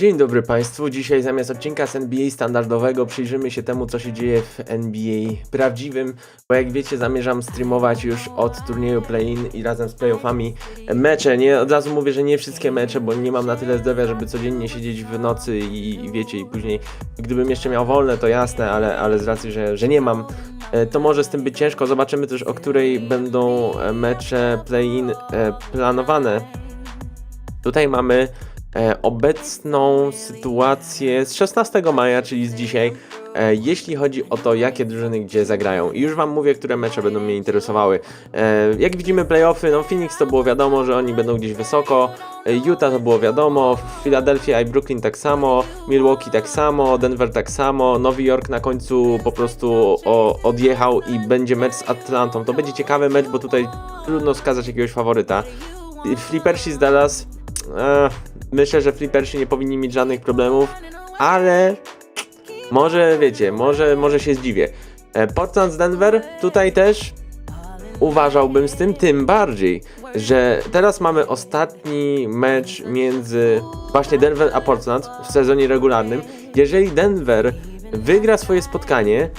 Dzień dobry Państwu. Dzisiaj zamiast odcinka z NBA standardowego przyjrzymy się temu, co się dzieje w NBA prawdziwym, bo jak wiecie, zamierzam streamować już od turnieju play-in i razem z playoffami mecze. Nie, od razu mówię, że nie wszystkie mecze, bo nie mam na tyle zdrowia, żeby codziennie siedzieć w nocy i, i wiecie, i później gdybym jeszcze miał wolne, to jasne, ale, ale z racji, że, że nie mam, e, to może z tym być ciężko. Zobaczymy też, o której będą mecze play-in e, planowane. Tutaj mamy obecną sytuację z 16 maja, czyli z dzisiaj, e, jeśli chodzi o to, jakie drużyny gdzie zagrają. I już Wam mówię, które mecze będą mnie interesowały. E, jak widzimy playoffy, no Phoenix to było wiadomo, że oni będą gdzieś wysoko, e, Utah to było wiadomo, Philadelphia i Brooklyn tak samo, Milwaukee tak samo, Denver tak samo, Nowy Jork na końcu po prostu odjechał i będzie mecz z Atlantą. To będzie ciekawy mecz, bo tutaj trudno skazać jakiegoś faworyta. Flippersi z Dallas e, myślę, że Flippersi nie powinni mieć żadnych problemów, ale może wiecie, może, może się zdziwię. E, Portland z Denver tutaj też uważałbym z tym, tym bardziej, że teraz mamy ostatni mecz między właśnie Denver a Portland w sezonie regularnym. Jeżeli Denver wygra swoje spotkanie,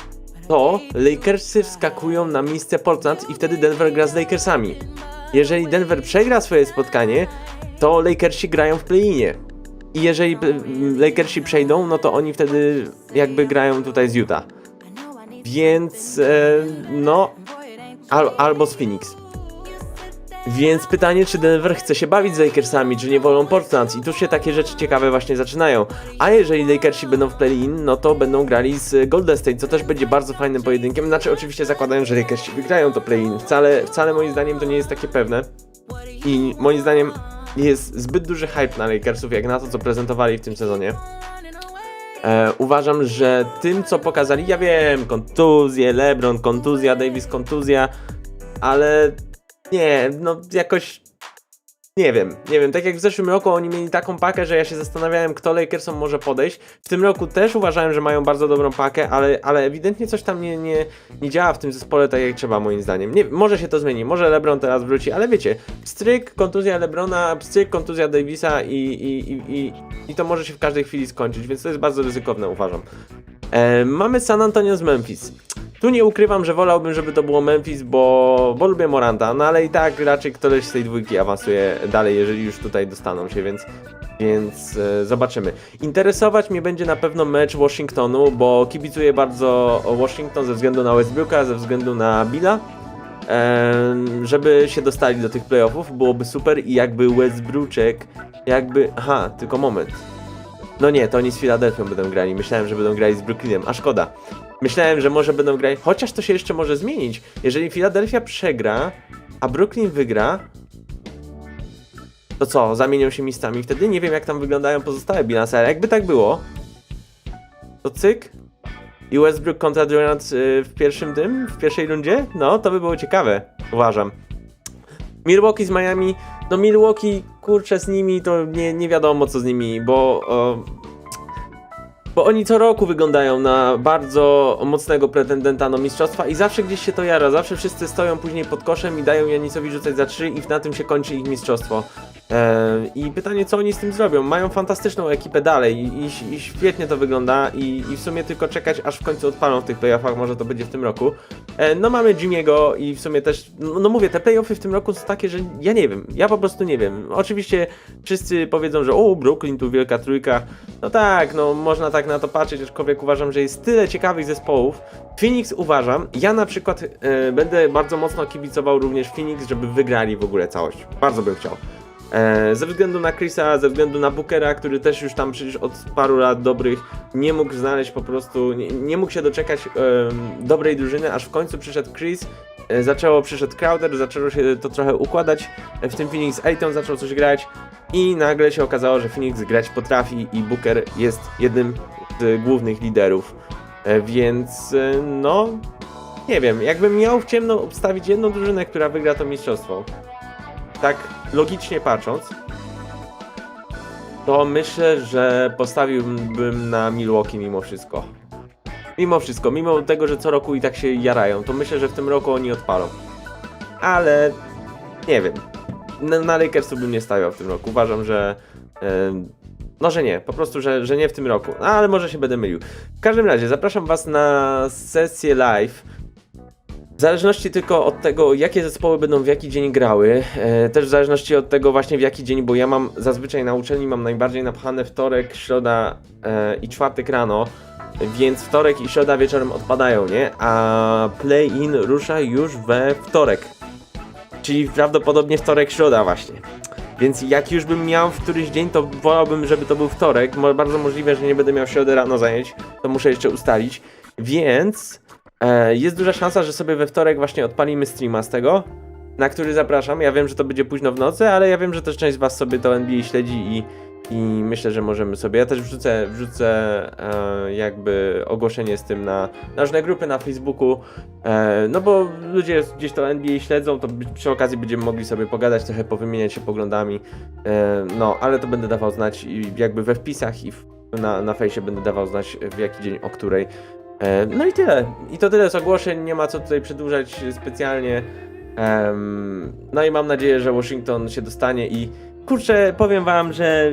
to Lakersy wskakują na miejsce Portland i wtedy Denver gra z Lakersami. Jeżeli Denver przegra swoje spotkanie, to Lakersi grają w play-inie. I jeżeli Lakersi przejdą, no to oni wtedy jakby grają tutaj z Utah. Więc e, no, al, albo z Phoenix. Więc pytanie, czy Denver chce się bawić z Lakersami, czy nie wolą Portland i tu się takie rzeczy ciekawe właśnie zaczynają. A jeżeli Lakersi będą w play-in, no to będą grali z Golden State, co też będzie bardzo fajnym pojedynkiem. Znaczy oczywiście zakładają, że Lakersi wygrają to play-in. Wcale, wcale moim zdaniem to nie jest takie pewne. I moim zdaniem jest zbyt duży hype na Lakersów, jak na to, co prezentowali w tym sezonie. E, uważam, że tym, co pokazali, ja wiem, kontuzje, LeBron, kontuzja, Davis, kontuzja, ale nie, no jakoś nie wiem, nie wiem, tak jak w zeszłym roku oni mieli taką pakę, że ja się zastanawiałem, kto Lakersom może podejść. W tym roku też uważałem, że mają bardzo dobrą pakę, ale, ale ewidentnie coś tam nie, nie, nie działa w tym zespole tak jak trzeba, moim zdaniem. Nie, może się to zmieni, może LeBron teraz wróci, ale wiecie, stryk, kontuzja LeBrona, stryk, kontuzja Davisa i, i, i, i, i to może się w każdej chwili skończyć, więc to jest bardzo ryzykowne, uważam. E, mamy San Antonio z Memphis. Tu nie ukrywam, że wolałbym, żeby to było Memphis, bo, bo lubię Moranta, no ale i tak raczej któryś z tej dwójki awansuje dalej, jeżeli już tutaj dostaną się, więc, więc e, zobaczymy. Interesować mnie będzie na pewno mecz Washingtonu, bo kibicuję bardzo Washington ze względu na Westbrooka, ze względu na Billa. Em, żeby się dostali do tych playoffów, byłoby super i jakby Westbrooczek, jakby... Aha, tylko moment. No nie, to oni z Filadelfią będą grali. Myślałem, że będą grali z Brooklynem, a szkoda. Myślałem, że może będą grali, chociaż to się jeszcze może zmienić. Jeżeli Filadelfia przegra, a Brooklyn wygra, to co, zamienią się miejscami wtedy? Nie wiem, jak tam wyglądają pozostałe bilanse, ale jakby tak było, to cyk i Westbrook kontra Durant y, w pierwszym tym, w pierwszej rundzie, no to by było ciekawe, uważam. Milwaukee z Miami, no Milwaukee, kurczę, z nimi to nie, nie wiadomo co z nimi, bo... O, bo oni co roku wyglądają na bardzo mocnego pretendenta do mistrzostwa i zawsze gdzieś się to jara, zawsze wszyscy stoją później pod koszem i dają Janisowi rzucać za trzy i na tym się kończy ich mistrzostwo. Eee, I pytanie, co oni z tym zrobią? Mają fantastyczną ekipę dalej i, i, i świetnie to wygląda i, i w sumie tylko czekać, aż w końcu odpalą w tych playoffach, może to będzie w tym roku. E, no mamy Jimmy'ego i w sumie też, no, no mówię, te playoffy w tym roku są takie, że ja nie wiem, ja po prostu nie wiem. Oczywiście wszyscy powiedzą, że o, Brooklyn, tu wielka trójka. No tak, no można tak na to patrzeć, aczkolwiek uważam, że jest tyle ciekawych zespołów. Phoenix uważam, ja na przykład e, będę bardzo mocno kibicował również Phoenix, żeby wygrali w ogóle całość. Bardzo bym chciał. E, ze względu na Chrisa, ze względu na Bookera, który też już tam przecież od paru lat dobrych nie mógł znaleźć po prostu, nie, nie mógł się doczekać dobrej drużyny, aż w końcu przyszedł Chris, e, zaczęło, przyszedł Crowder, zaczęło się to trochę układać, e, w tym Phoenix Aiton zaczął coś grać i nagle się okazało, że Phoenix grać potrafi i Booker jest jednym z głównych liderów, więc no, nie wiem, jakbym miał w ciemno obstawić jedną drużynę, która wygra to mistrzostwo, tak logicznie patrząc, to myślę, że postawiłbym na Milwaukee mimo wszystko. Mimo wszystko, mimo tego, że co roku i tak się jarają, to myślę, że w tym roku oni odpalą. Ale nie wiem. Na, na Lakersu bym nie stawiał w tym roku. Uważam, że em, Może nie, po prostu, że, że nie w tym roku, no, ale może się będę mylił. W każdym razie, zapraszam Was na sesję live. W zależności tylko od tego, jakie zespoły będą w jaki dzień grały, e, też w zależności od tego właśnie w jaki dzień, bo ja mam zazwyczaj na uczelni mam najbardziej napchane wtorek, środa e, i czwartek rano, więc wtorek i środa wieczorem odpadają, nie? A play-in rusza już we wtorek, czyli prawdopodobnie wtorek, środa właśnie. Więc jak już bym miał w któryś dzień, to wolałbym, żeby to był wtorek. Bardzo możliwe, że nie będę miał środę rano zajęć. To muszę jeszcze ustalić. Więc jest duża szansa, że sobie we wtorek właśnie odpalimy streama z tego, na który zapraszam. Ja wiem, że to będzie późno w nocy, ale ja wiem, że też część z Was sobie to NBA śledzi i, i myślę, że możemy sobie. Ja też wrzucę, wrzucę e, jakby ogłoszenie z tym na, różne grupy na Facebooku. E, no bo ludzie gdzieś to NBA śledzą, to przy okazji będziemy mogli sobie pogadać, trochę powymieniać się poglądami. E, no, ale to będę dawał znać i jakby we wpisach i w, na, na fejsie będę dawał znać w jaki dzień, o której. E, no i tyle. I to tyle z ogłoszeń, nie ma co tutaj przedłużać specjalnie. No i mam nadzieję, że Washington się dostanie i kurczę, powiem wam, że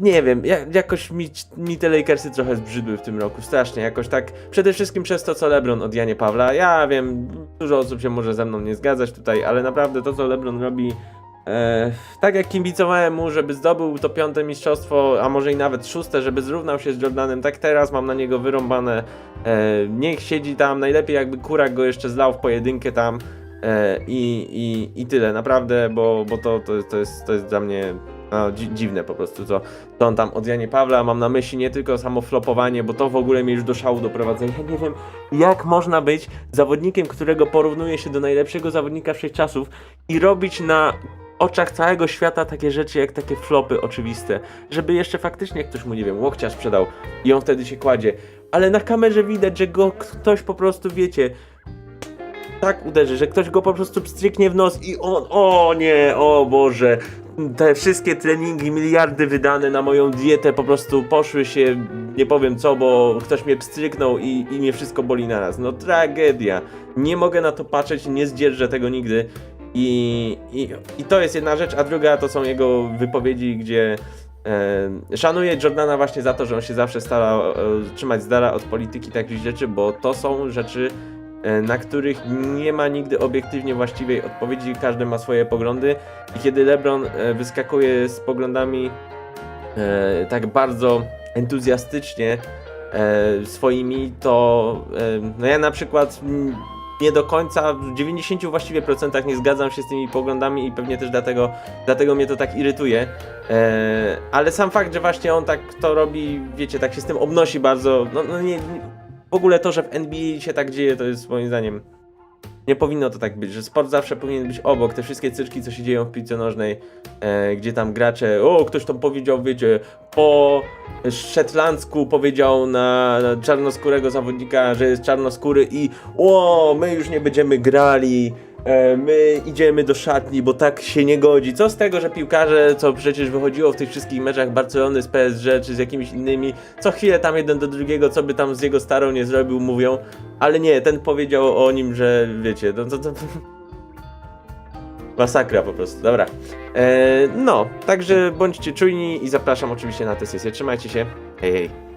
nie wiem, ja, jakoś mi, mi te Lakersy trochę zbrzydły w tym roku, strasznie, jakoś tak, przede wszystkim przez to, co LeBron od Janie Pawla, ja wiem, dużo osób się może ze mną nie zgadzać tutaj, ale naprawdę to, co LeBron robi, tak jak kibicowałem mu, żeby zdobył to piąte mistrzostwo, a może i nawet szóste, żeby zrównał się z Jordanem, tak teraz mam na niego wyrąbane, e, niech siedzi tam, najlepiej jakby Kurak go jeszcze zlał w pojedynkę tam, e, i, i, i tyle, naprawdę, bo, bo to, to, to, jest, to jest dla mnie no, dzi dziwne po prostu, co, co on tam od Janie Pawła, mam na myśli nie tylko samo flopowanie, bo to w ogóle mnie już do szału doprowadza. Ja nie wiem, jak można być zawodnikiem, którego porównuje się do najlepszego zawodnika wszechczasów i robić na oczach całego świata takie rzeczy, jak takie flopy oczywiste, żeby jeszcze faktycznie ktoś mu, nie wiem, łokcia sprzedał i on wtedy się kładzie, ale na kamerze widać, że go ktoś po prostu, wiecie, tak uderzy, że ktoś go po prostu stryknie w nos i on, o nie, o Boże, te wszystkie treningi, miliardy wydane na moją dietę po prostu poszły się, nie powiem co, bo ktoś mnie pstryknął i, i mnie wszystko boli naraz. No tragedia. Nie mogę na to patrzeć, nie zdzierżę tego nigdy. I, i, I to jest jedna rzecz, a druga to są jego wypowiedzi, gdzie e, szanuję Jordana właśnie za to, że on się zawsze starał e, trzymać z dala od polityki takich rzeczy, bo to są rzeczy, e, na których nie ma nigdy obiektywnie właściwej odpowiedzi, każdy ma swoje poglądy. I kiedy LeBron e, wyskakuje z poglądami e, tak bardzo entuzjastycznie e, swoimi, to e, no ja na przykład nie do końca, w 90 właściwie procentach nie zgadzam się z tymi poglądami i pewnie też dlatego, dlatego mnie to tak irytuje. E, ale sam fakt, że właśnie on tak to robi, wiecie, tak się z tym obnosi bardzo, no, no nie, w ogóle to, że w NBA się tak dzieje, to jest moim zdaniem nie powinno to tak być, że sport zawsze powinien być obok. Te wszystkie cyrki, co się dzieją w piłce nożnej, e, gdzie tam gracze, o, ktoś tam powiedział, wiecie, po szetlandzku powiedział na, na czarnoskórego zawodnika, że jest czarnoskóry i o, my już nie będziemy grali, e, my idziemy do szatni, bo tak się nie godzi. Co z tego, że piłkarze, co przecież wychodziło w tych wszystkich meczach Barcelony z PSG czy z jakimiś innymi, co chwilę tam jeden do drugiego, co by tam z jego starą nie zrobił, mówią, ale nie, ten powiedział o nim, że wiecie, no to, to, Masakra po prostu, dobra. E, no, także bądźcie czujni i zapraszam oczywiście na tę sesję. Trzymajcie się. Hej, hej.